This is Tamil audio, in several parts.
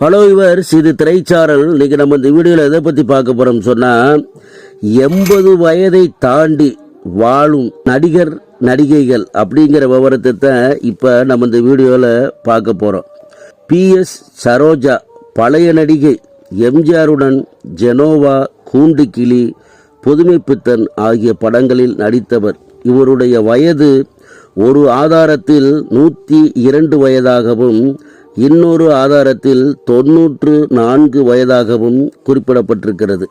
ஹலோ இவர் இது திரைச்சாரல். இன்னைக்கு நம்ம இந்த வீடியோவில் எதை பற்றி பார்க்க போகிறோம் சொன்னால் எண்பது வயதை தாண்டி வாழும் நடிகர் நடிகைகள் அப்படிங்கிற விவரத்தை தான் இப்போ நம்ம இந்த வீடியோவில் பார்க்க போகிறோம் பிஎஸ் சரோஜா பழைய நடிகை எம்ஜிஆருடன் ஜெனோவா கூண்டுக்கிளி புதுமைப்பித்தன் ஆகிய படங்களில் நடித்தவர். இவருடைய வயது ஒரு ஆதாரத்தில் நூற்றி இரண்டு வயதாகவும் இன்னொரு ஆதாரத்தில் தொன்னூற்று நான்கு வயதாகவும் குறிப்பிடப்பட்டிருக்கிறது.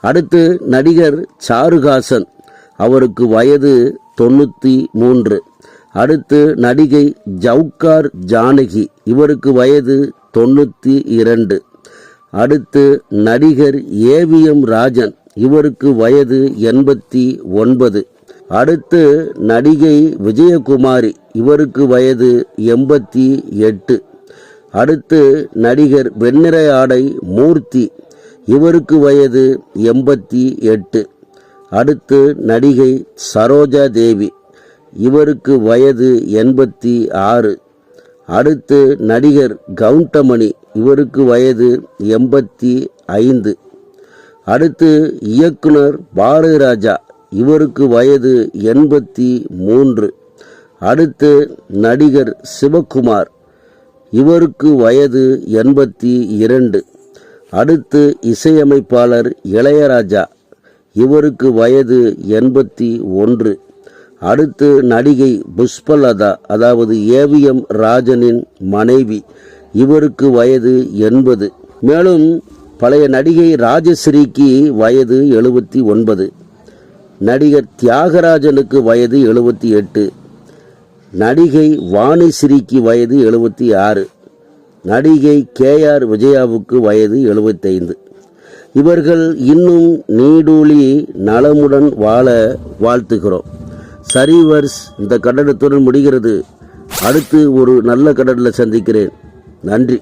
அடுத்து நடிகர் சாருஹாசன் அவருக்கு வயது தொண்ணூற்றி மூன்று. அடுத்து நடிகை ஜவுக்கார் ஜானகி. இவருக்கு வயது தொண்ணூற்றி இரண்டு. அடுத்து நடிகர் ஏவிஎம் ராஜன். இவருக்கு வயது எண்பத்தி ஒன்பது. அடுத்து நடிகை விஜயகுமாரி. இவருக்கு வயது எண்பத்தி எட்டு. அடுத்து நடிகர் வெண்ணிற ஆடை மூர்த்தி. இவருக்கு வயது எண்பத்தி எட்டு. அடுத்து நடிகை சரோஜா தேவி. இவருக்கு வயது எண்பத்தி ஆறு. அடுத்து நடிகர் கவுண்டமணி. இவருக்கு வயது எண்பத்தி ஐந்து. அடுத்து இயக்குனர் பாரதிராஜா. இவருக்கு வயது எண்பத்தி மூன்று. அடுத்து நடிகர் சிவகுமார். இவருக்கு வயது எண்பத்தி இரண்டு. அடுத்து இசையமைப்பாளர் இளையராஜா. இவருக்கு வயது எண்பத்தி ஒன்று. அடுத்து நடிகை புஷ்பலதா அதாவது ஏவிஎம் ராஜனின் மனைவி. இவருக்கு வயது எண்பது. மேலும் பழைய நடிகை ராஜஸ்ரீக்கு வயது எழுபத்தி ஒன்பது. நடிகர் தியாகராஜனுக்கு வயது எழுபத்தி எட்டு. நடிகை வாணிஸ்ரீக்கு வயது எழுபத்தி ஆறு. நடிகை கேஆர் விஜயாவுக்கு வயது எழுபத்தைந்து இவர்கள் இன்னும் நீடூழி நலமுடன் வாழ வாழ்த்துகிறோம். சரிவர்ஸ் இந்த கட்டடத்துடன் முடிகிறது. அடுத்து ஒரு நல்ல கடலில் சந்திக்கிறேன். நன்றி.